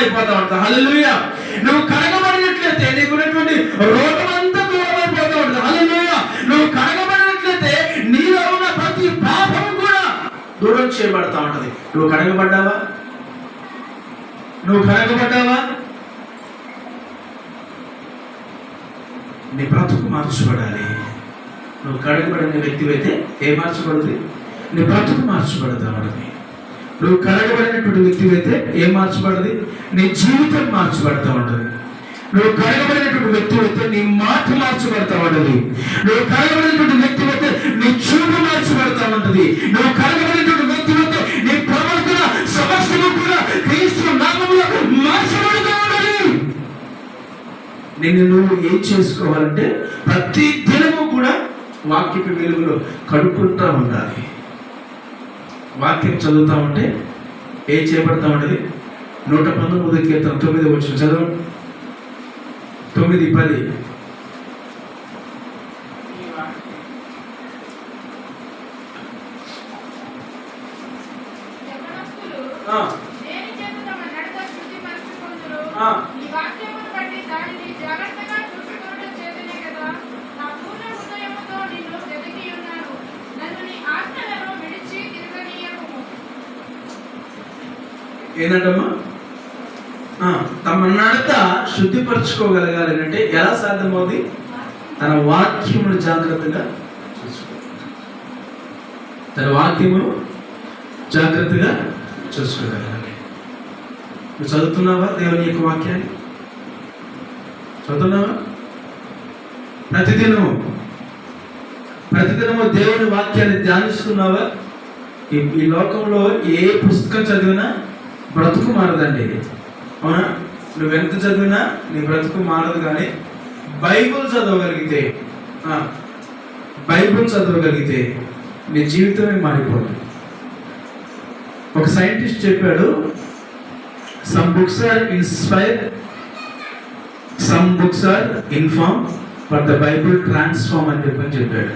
అయిపోతా ఉంటావు హల్లెలూయ నువ్వు కడగబడినట్లయితే నీకున్నటువంటి రోగం అంతా దూరం అయిపోతా ఉంటుంది హల్లెలూయ నువ్వు కడగబడినట్లయితే నీలో ఉన్న ప్రతి పాపం కూడా దూరం చేయబడతా ఉంటది. నువ్వు కడగబడ్డావా? నువ్వు కడగబడ్డావా? నీ బ్రతుకు మార్చబడాలి. నువ్వు కడగబడిన వ్యక్తి అయితే ఏ మార్చబడుతుంది? నీ బ్రతుకు మార్చబడతా ఉంటది. నువ్వు కడగబడినటువంటి అయితే ఏం మార్చబడది? నీ జీవితం మార్చబడతా ఉంటుంది. నువ్వు కడగబడినటువంటి అయితే నీ మాట మార్చబడతా ఉంటుంది. నువ్వు కడగబడినటువంటి అయితే నీ చూపు మార్చబడతా ఉంటుంది. నువ్వు కడగబడినటువంటి అయితే నీ ప్రవర్తన సమస్తము కూడా క్రీస్తు నామంలో మార్చబడతా ఉంటుంది. నిన్ను నువ్వు ఏం చేసుకోవాలంటే ప్రతి దినము కూడా వాక్యపు వెలుగులో కడుక్కుంటా ఉండాలి. వాక్యం చదువుతా ఉంటే ఏం చేయబడతా ఉండేది నూట పంతొమ్మిది కీర్తన తొమ్మిది వచ్చిన చదువు. తొమ్మిది పది. ఆ. ఈ వాక్యమును బట్టి దానిని ఏంటంటమ్మా? ఆ, తమ నడత శుద్ధిపరచుకోగలగాలి అంటే ఎలా సాధ్యమవుతుంది తన వాక్యమును జాగ్రత్తగా చూసుకోవాలి తన వాక్యమును జాగ్రత్తగా చూసుకోగలగాలి. నువ్వు చదువుతున్నావా దేవుని యొక్క వాక్యాన్ని? చదువుతున్నావా? ప్రతిదినము ప్రతిదినము దేవుని వాక్యాన్ని ధ్యానిస్తున్నావా? ఈ ఈ లోకంలో ఏ పుస్తకం చదివినా బ్రతుకు మారదండి. అవునా? నువ్వు ఎంత చదివినా నీ బ్రతుకు మారదు కానీ బైబుల్ చదవగలిగితే బైబుల్ చదవగలిగితే నీ జీవితమే మారిపోతుంది ఒక సైంటిస్ట్ చెప్పాడు some books are inspire some books are inform but the Bible transform అని చెప్పని చెప్పాడు.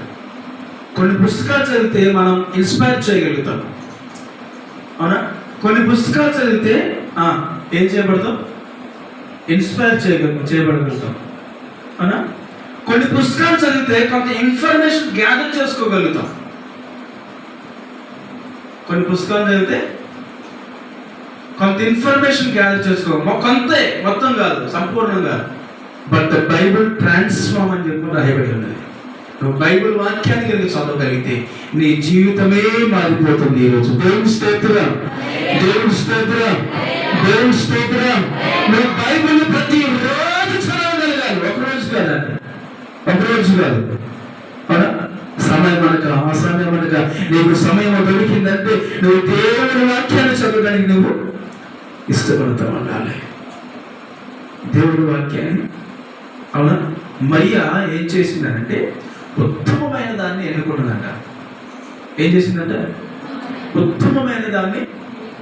కొన్ని పుస్తకాలు చదివితే మనం ఇన్స్పైర్ చేయగలుగుతాం. అవునా? కొన్ని పుస్తకాలు చదివితే ఏం చేయబడతాం ఇన్స్పైర్ చేయగల చేయబడగలుగుతాం అవునా? కొన్ని పుస్తకాలు చదివితే కొంత ఇన్ఫర్మేషన్ గ్యాదర్ చేసుకోగలుగుతాం కొన్ని పుస్తకాలు చదివితే కొంత ఇన్ఫర్మేషన్ గ్యాదర్ చేసుకో కొంతే మొత్తం కాదు సంపూర్ణంగా. బట్ ద బైబుల్ ట్రాన్స్ఫార్మ్ అని చెప్పి రాయబడి ఉన్నది. నువ్వు బైబుల్ వాక్యాన్ని కనుక చదవగలిగితే నీ జీవితమే మారిపోతుంది ఈరోజు. దేవుని స్తోత్రం. దేవుని స్తోత్రం. దేవుని స్తోత్రం. నువ్వు బైబిల్ ప్రతి రోజు చదవగలగాలి. ఒక రోజు కాదండి ఒక రోజు కాదు. అవునా? సమయం అనక ఆ సమయం అనక నీకు సమయం దొరికిందంటే నువ్వు దేవుని వాక్యాన్ని చదవడానికి నువ్వు ఇష్టపడతా ఉండాలి దేవుడి వాక్యాన్ని. అవునా? మరియా ఏం చేసిందనంటే ఉత్తమమైన దాన్ని ఎన్నుకున్నదంట ఏం చేసిందంట? ఉత్తమమైన దాన్ని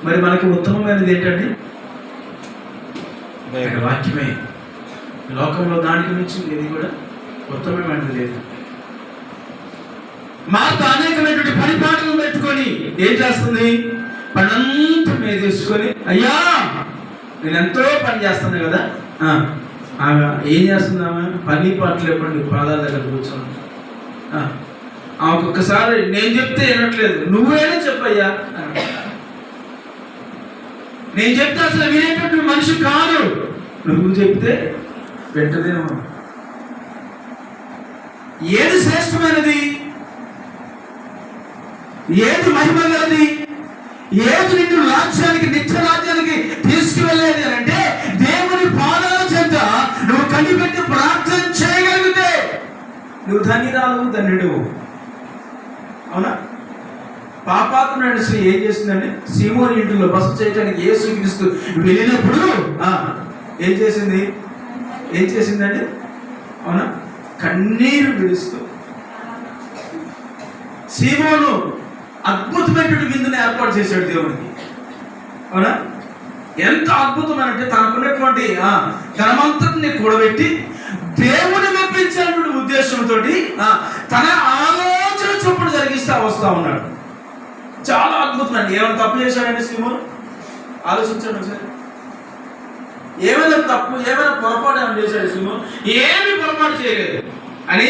మరి మనకి ఉత్తమమైనది ఏంటండి? వాక్యమే. లోకంలో దానికి మించి ఇది కూడా ఉత్తమమైనది లేదు. మార్త అనేకమైనటువంటి పరిపాలనలు పెట్టుకొని ఏం చేస్తుంది? పనంతా మీద తీసుకొని అయ్యా నేను ఎంతో పని చేస్తాను కదా. ఏం చేస్తుంది ఆమె? పని పాటలు ఎప్పుడు పాదాల దగ్గర కూర్చొని. ఆ, ఆమెకు ఒక్కసారి నేను చెప్తే వినట్లేదు. నువ్వేనా చెప్పయ్యా? నేను చెప్తే అసలు వినేటటువంటి మనిషి కాదు. నువ్వు చెప్తే పెట్టదేమో ఏది శ్రేష్టమైనది? ఏది మహిమ గలది ఏది నిన్ను రాజ్యానికి నిత్య రాజ్యానికి తీసుకువెళ్ళేది అని అంటే దేవుని పాదాల చెంత నువ్వు కనిపెట్టి ప్రార్థన చేయి. నువ్వు ధన్యురాలు ధన్యుడు అవునా? పాపాత్ముడైన స్త్రీ ఏం చేసిందండి సీమోని ఇంటిలో బస చేయడానికి యేసు క్రీస్తు వెళ్ళినప్పుడు ఆ, ఏం చేసింది? ఏం చేసిందండి అవునా? కన్నీరు విడుస్తూ సీమోను అద్భుతమైనటువంటి విందుని ఏర్పాటు చేశాడు దేవుడికి అవునా? ఎంత అద్భుతమైనంటే తనకున్నటువంటి ఆ ధనమంతటిని కూడబెట్టి దేవుని మెప్పించాలన్నటువంటి ఉద్దేశంతో తన ఆలోచన చొప్పున జరిగిస్తా వస్తా ఉన్నాడు. చాలా అద్భుతం అండి ఏమైనా తప్పు చేశాడండి శ్రీమోహన్ ఆలోచించండి ఒకసారి. ఏమైనా తప్పు ఏమైనా పొరపాటు ఏమైనా చేశాడు శ్రీమోహన్ ఏమి పొరపాటు చేయలేదు.